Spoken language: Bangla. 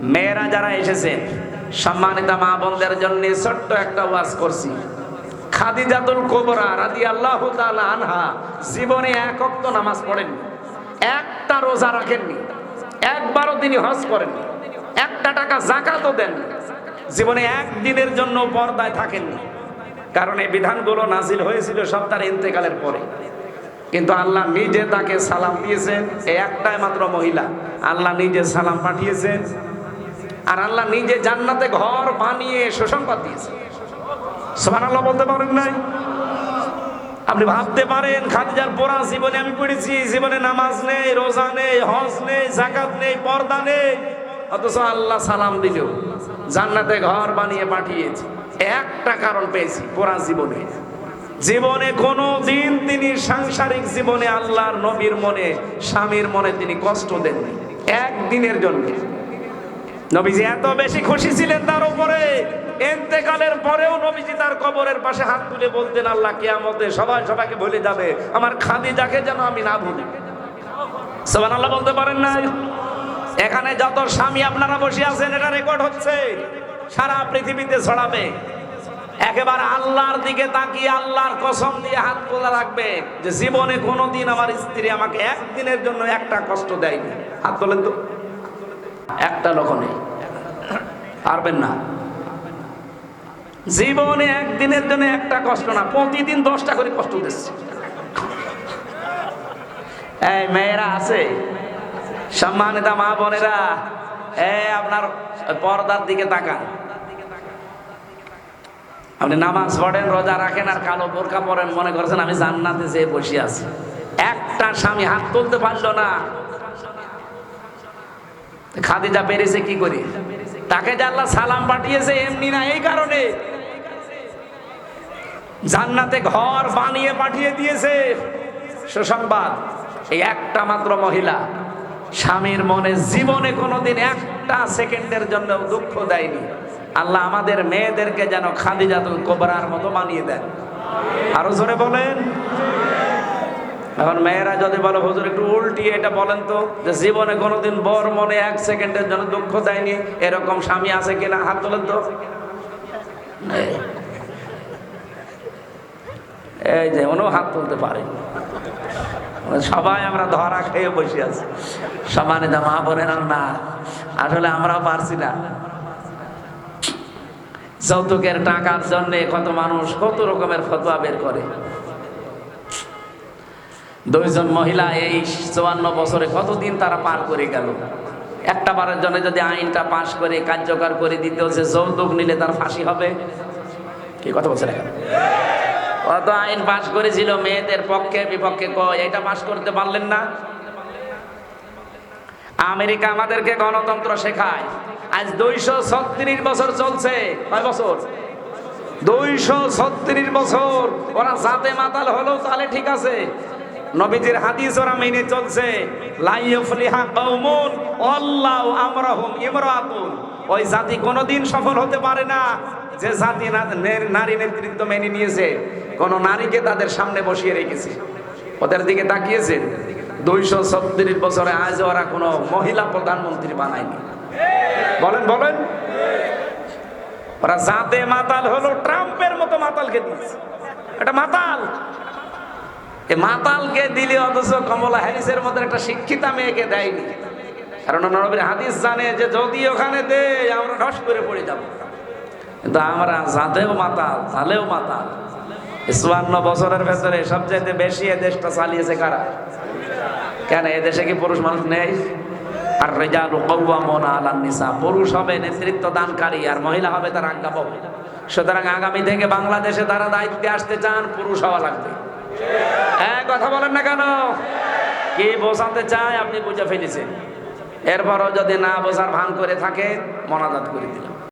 মেয়েরা যারা এসেছেন সম্মানিত মা বোনদের জন্য ছোট্ট একটা ওয়াজ করছি। খাদিজাতুল কোবরা রাদি আল্লাহ আনহা জীবনে এক অক্ত নামাজ পড়েন একটা রোজা রাখেননি, একবারও তিনি হজ করেননি, একটা টাকা জাকাতও দেন জীবনে একদিনের জন্য পর্দায় থাকেননি। কারণ এই বিধানগুলো নাজিল হয়েছিল সব তার ইন্তেকালের পরে। কিন্তু আল্লাহ নিজে তাকে সালাম দিয়েছেন এই একটাই মাত্র মহিলা। আল্লাহ নিজে সালাম পাঠিয়েছেন আর আল্লাহ নিজে জান্নাতে ঘর বানিয়ে সুসংবাদ দিয়েছেন সুবহানাল্লাহ বলতে পারেন নাই? আপনি ভাবতে পারেন, খাদিজার পড়া জীবনে আমি পড়েছি, জীবনে নামাজ নেই, রোজা নেই, হজ নেই জাকাত নেই, পর্দা নেই। অথচ আল্লাহ সালাম দিল, জান্নাতে ঘর বানিয়ে পাঠিয়েছে। একটা কারণ পেয়েছি পড়া জীবনে। জীবনে কোনো দিন তিনি সাংসারিক জীবনে আল্লাহর নবীর মনে, স্বামীর মনে তিনি কষ্ট দেননি। একদিনের জন্য। নবীজি এত বেশি খুশি ছিলেন তার উপরে। এতেকালের পরেও নবীজি তার কবরের পাশে হাত তুলে বলতেন, আল্লাহ কিয়ামতে সবাই সবাইকে ভুলে যাবে। আমার খাদিজাকে যেন আমি না ভুলি। সোমান আল্লাহ বলতে পারেন না এখানে যত স্বামী আপনারা বসে আছেন, এটা রেকর্ড হচ্ছে। সারা পৃথিবীতে ছড়াবে। একেবারে আল্লাহর দিকে তাকিয়ে আল্লাহর কসম দিয়ে হাত তোলা রাখবে যে জীবনে কোনোদিন আমার স্ত্রী আমাকে একদিনের জন্য একটা কষ্ট দেয়নি। হাত তোলেন তো। একটা লোক নেই। পারবেন না। জীবনে একদিনের জন্য একটা কষ্ট না, প্রতিদিন দশটা করে কষ্ট দিচ্ছে। এই মেয়েরা আছে? মা বোনেরা আপনার পর্দার দিকে তাকান। আপনি নামাজ পড়েন, রোজা রাখেন আর কালো বোরকা পরেন, মনে করছেন আমি জান্নাতে যেয়ে বসে আছি। একটা স্বামী হাত তুলতে পারল না। খাদিজা পেরেছে কি করে? তাকে যে আল্লাহ সালাম পাঠিয়েছে এমনি না, এই কারণে। জান্নাতে ঘর বানিয়ে পাঠিয়ে দিয়েছে। সুসংবাদ, এই একটা মাত্র মহিলা স্বামীর মনে, জীবনে কোনোদিন একটা সেকেন্ডের জন্য দুঃখ দেয়নি। আল্লাহ আমাদের মেয়েদেরকে যেন খাদিজাতুল কোবরার মতো বানিয়ে দেন। আরও জোরে বলেন। এখন মেয়েরা যদি বলো, হুজুর, একটু উল্টিয়ে এটা বলেন তো, যে জীবনে কোনোদিন বর মনে এক সেকেন্ডের জন্য দুঃখ দেয়নি, এরকম স্বামী আছে কিনা? হাত তোলেন তো। এই যে উনিও হাত তুলতে পারে। সবাই আমরা ধরা খেয়ে বসে আছি। সমানে মা বোনের, না, আসলে আমরাও পারছি না। যৌতুকের টাকার জন্য কত মানুষ কত রকমের ফতোয়া বের করে। দুইজন মহিলা এই চুয়ান্ন বছরে কতদিন তারা পার করে গেল? একটা বারের জন্য যদি আইনটা পাশ করে, কার্যকর করে দিতে হচ্ছে যৌতুক নিলে তার ফাঁসি হবে? কি কথা বলছে এখন কত আইন পাশ করেছিল, মেয়েদের পক্ষে, বিপক্ষে কয় এটা পাশ করতে পারলেন না? আমেরিকা আমাদেরকে গণতন্ত্র শেখায়। আজ দুইশো ছত্রিশ বছর চলছে। কয় বছর? দুইশো ছত্রিশ বছর। ওরা জাতে মাতাল হলো তাহলে ঠিক আছে। নবীজির হাদিস ওরা মেনে চলছে। ওই জাতি কোনোদিন সফল হতে পারে না। যে জাতি নারী নেতৃত্ব মেনে নিয়েছে, কোন নারীকে তাদের সামনে বসিয়ে রেখেছে। ওদের দিকে তাকিয়েছেন দুইশো ছত্রিশ বছরে আজ ওরা কোনো মহিলা প্রধানমন্ত্রী বানায়নি। বলেন বলেন। ওরা জাতে মাতাল হলো, ট্রাম্পের মতো মাতালকে দিয়েছে। এটা মাতাল। মাতালকে দিলে অথচ কমলা হ্যারিসের মতো একটা শিক্ষিতা মেয়েকে দেয়নি। কারণ হাদিস জানে যে যদি ওখানে দে আমরা করে পড়ে কিন্তু আমরা মাতাল মাতাল। বছরের ভেতরে বেশি এ দেশটা চালিয়েছে কেন, এ দেশে কি পুরুষ মানুষ নেই? আর পুরুষ হবে নেতৃত্ব দানকারী, আর মহিলা হবে তার আজ্ঞাবহ সুতরাং আগামী থেকে বাংলাদেশে তারা দায়িত্বে আসতে চান, পুরুষ হওয়া লাগবে। হ্যাঁ কথা বলেন না কেন? কি বোঝাতে চায়? আপনি বুঝে ফেলেছেন। এরপরও যদি না বোঝার ভান করে থাকে, মনাজাত করে দিলাম।